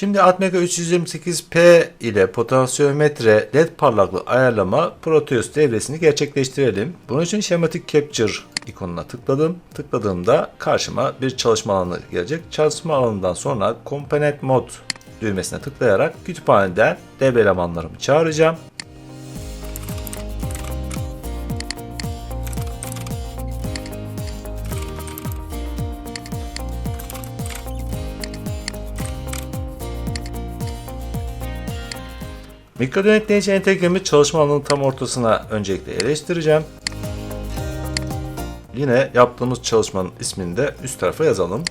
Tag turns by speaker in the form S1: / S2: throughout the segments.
S1: Şimdi Atmega 328P ile potansiyometre led parlaklığı ayarlama Proteus devresini gerçekleştirelim. Bunun için şematik capture ikonuna tıkladım. Tıkladığımda karşıma bir çalışma alanı gelecek. Çalışma alanından sonra Component Mode düğmesine tıklayarak kütüphaneden devre elemanlarımı çağıracağım. Mikro denetleyici entegremi çalışma alanının tam ortasına öncelikle yerleştireceğim. Yine yaptığımız çalışmanın ismini de üst tarafa yazalım.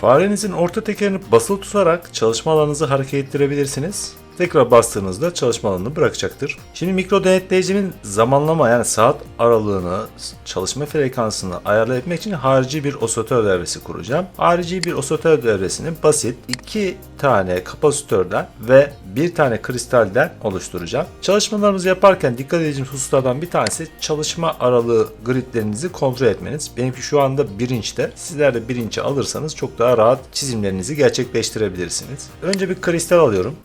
S1: Farenizin orta tekerini basılı tutarak çalışma alanınızı hareket ettirebilirsiniz. Tekrar bastığınızda çalışma alanını bırakacaktır. Şimdi mikro denetleyicimin zamanlama yani saat aralığını, çalışma frekansını ayarlayabilmek için harici bir osatör devresi kuracağım. Harici bir osatör devresini basit iki tane kapasitörden ve bir tane kristalden oluşturacağım. Çalışmalarımızı yaparken dikkat edeceğimiz hususlardan bir tanesi çalışma aralığı gridlerinizi kontrol etmeniz. Benimki şu anda 1 inçte. Sizler de 1 inçe alırsanız çok daha rahat çizimlerinizi gerçekleştirebilirsiniz. Önce bir kristal alıyorum.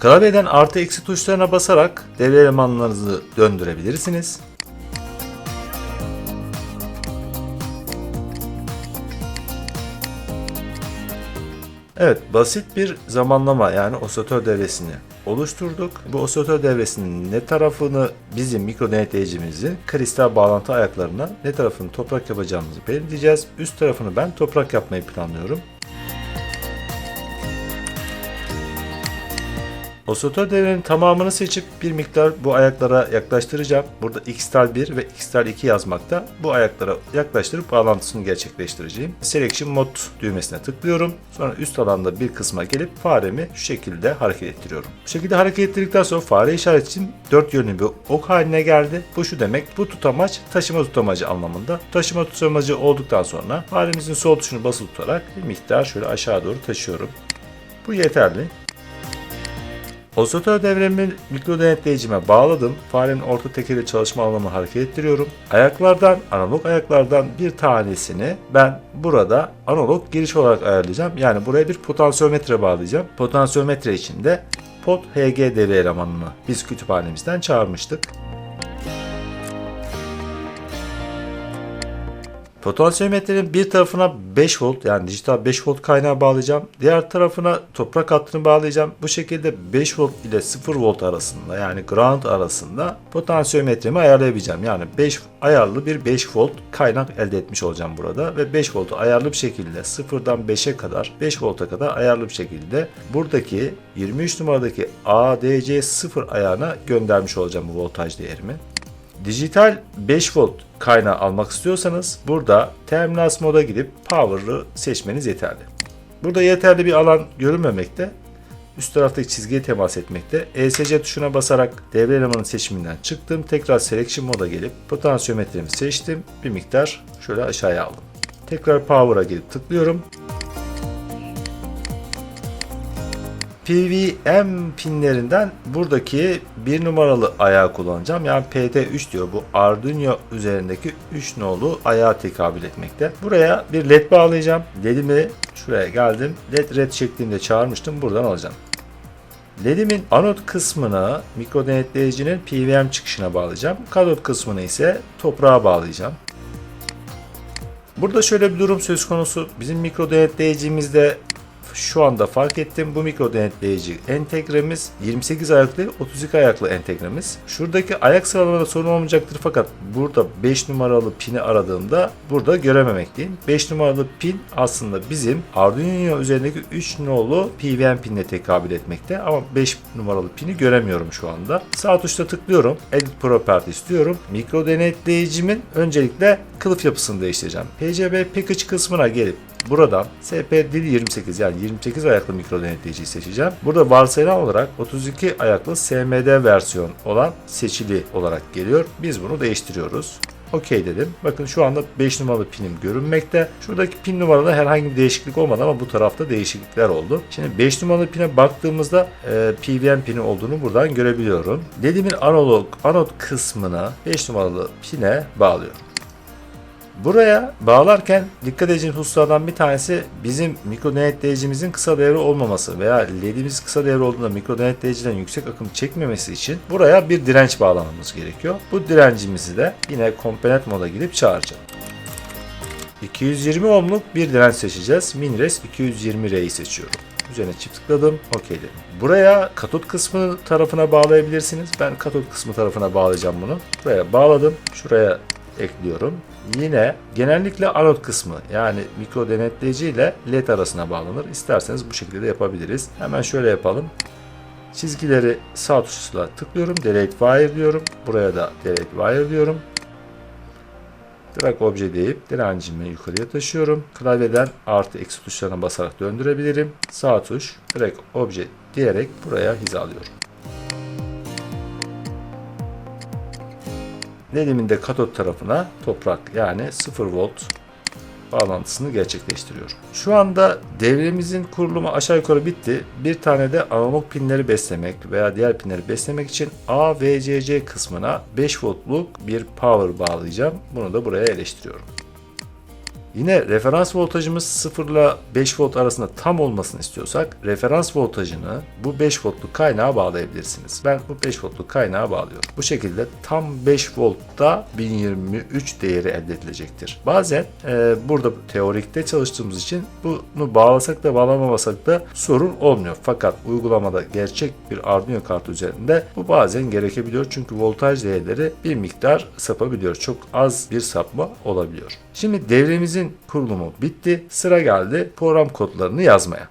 S1: Klavyeden artı eksi tuşlarına basarak devre elemanlarınızı döndürebilirsiniz. Evet basit bir zamanlama yani osatör devresini oluşturduk. Bu osatör devresinin ne tarafını bizim mikro denetleyicimizin kristal bağlantı ayaklarına ne tarafını toprak yapacağımızı belirleyeceğiz. Üst tarafını ben toprak yapmayı planlıyorum. Osatör devrenin tamamını seçip bir miktar bu ayaklara yaklaştıracağım. Burada xtal 1 ve xtal 2 yazmakta. Bu ayaklara yaklaştırıp bağlantısını gerçekleştireceğim. Selection Mode düğmesine tıklıyorum. Sonra üst alanda bir kısma gelip faremi şu şekilde hareket ettiriyorum. Bu şekilde hareket ettirdikten sonra fare işaretim dört yönlü bir ok haline geldi. Bu şu demek bu tutamaç taşıma tutamacı anlamında. Taşıma tutamacı olduktan sonra faremizin sol tuşunu basılı tutarak bir miktar şöyle aşağı doğru taşıyorum. Bu yeterli. Osatör devremi mikro denetleyicime bağladım. Farenin orta tekeri çalışma alanımı hareket ettiriyorum. Ayaklardan, analog ayaklardan bir tanesini ben burada analog giriş olarak ayarlayacağım. Yani buraya bir potansiyometre bağlayacağım. Potansiyometre için de pot HG devre elemanını biz kütüphanemizden çağırmıştık. Potansiyometrenin bir tarafına 5 volt yani dijital 5 volt kaynağı bağlayacağım. Diğer tarafına toprak hattını bağlayacağım. Bu şekilde 5 volt ile 0 volt arasında yani ground arasında potansiyometremi ayarlayabileceğim. Yani 5 ayarlı bir 5 volt kaynak elde etmiş olacağım burada ve 5 voltu ayarlı bir şekilde 0'dan 5'e kadar 5 volta kadar ayarlı bir şekilde buradaki 23 numaradaki ADC 0 ayağına göndermiş olacağım bu voltaj değerimi. Dijital 5 volt kaynağı almak istiyorsanız burada terminals moda gidip power'ı seçmeniz yeterli. Burada yeterli bir alan görünmemekte. Üst taraftaki çizgiye temas etmekte. ESC tuşuna basarak devre elemanı seçiminden çıktım. Tekrar selection moda gelip potansiyometremi seçtim. Bir miktar şöyle aşağıya aldım. Tekrar power'a gelip tıklıyorum. PWM pinlerinden buradaki bir numaralı ayağı kullanacağım. Yani PT3 diyor. Bu Arduino üzerindeki 3 nolu ayağa tekabül etmekte. Buraya bir led bağlayacağım. Ledimi şuraya geldim. Led red şeklinde çağırmıştım. Buradan alacağım. LED'imin anot kısmını mikro denetleyicinin PWM çıkışına bağlayacağım. Katot kısmını ise toprağa bağlayacağım. Burada şöyle bir durum söz konusu. Bizim mikro denetleyicimizde şu anda fark ettim bu mikro denetleyici entegremiz 28 ayaklı 32 ayaklı entegremiz. Şuradaki ayak sıralamada sorun olmayacaktır fakat burada 5 numaralı pini aradığımda burada görememekteyim. 5 numaralı pin aslında bizim Arduino üzerindeki 3 nolu PWM pinine tekabül etmekte ama 5 numaralı pini göremiyorum şu anda. Sağ tuşla tıklıyorum. Edit Properties diyorum. Mikro denetleyicimin öncelikle kılıf yapısını değiştireceğim. PCB Package kısmına gelip Buradan SP dil 28 yani 28 ayaklı mikro denetleyiciyi seçeceğim. Burada varsayılan olarak 32 ayaklı SMD versiyon olan seçili olarak geliyor. Biz bunu değiştiriyoruz. okey dedim. Bakın şu anda 5 numaralı pinim görünmekte. Şuradaki pin numarada herhangi bir değişiklik olmadı ama bu tarafta değişiklikler oldu. Şimdi 5 numaralı pine baktığımızda e, PWM pini olduğunu buradan görebiliyorum. LED'imin analog anot kısmına 5 numaralı pine bağlıyorum. Buraya bağlarken dikkat edeceğiniz hususlardan bir tanesi bizim mikro denetleyicimizin kısa devre olmaması veya ledimiz kısa devre olduğunda mikro denetleyiciden yüksek akım çekmemesi için buraya bir direnç bağlamamız gerekiyor. Bu direncimizi de yine komponent moda gidip çağıracağım. 220 ohmluk bir direnç seçeceğiz. Minres 220R'yi seçiyorum. Üzerine çift tıkladım. OK dedim. Buraya katot kısmı tarafına bağlayabilirsiniz. Ben katot kısmı tarafına bağlayacağım bunu. Buraya bağladım. Şuraya ekliyorum. Yine genellikle anot kısmı yani mikro denetleyici ile led arasına bağlanır. İsterseniz bu şekilde de yapabiliriz. Hemen şöyle yapalım. Çizgileri sağ tuşla tıklıyorum. Delete wire diyorum. Buraya da delete wire diyorum. Drag obje deyip direncimi yukarıya taşıyorum. Klavyeden artı eksi tuşlarına basarak döndürebilirim. Sağ tuş drag obje diyerek buraya hizalıyorum. LED'imin de katot tarafına toprak yani 0 volt bağlantısını gerçekleştiriyorum. Şu anda devremizin kurulumu aşağı yukarı bitti. Bir tane de analog pinleri beslemek veya diğer pinleri beslemek için AVCC kısmına 5 voltluk bir power bağlayacağım. Bunu da buraya yerleştiriyorum. Yine referans voltajımız 0 ile 5 volt arasında tam olmasını istiyorsak referans voltajını bu 5 voltluk kaynağa bağlayabilirsiniz. Ben bu 5 voltluk kaynağa bağlıyorum. Bu şekilde tam 5 voltta 1023 değeri elde edilecektir. Bazen e, burada teorikte çalıştığımız için bunu bağlasak da bağlamamasak da sorun olmuyor. Fakat uygulamada gerçek bir Arduino kartı üzerinde bu bazen gerekebiliyor. Çünkü voltaj değerleri bir miktar sapabiliyor. Çok az bir sapma olabiliyor. Şimdi devremizin kurulumu bitti. Sıra geldi program kodlarını yazmaya.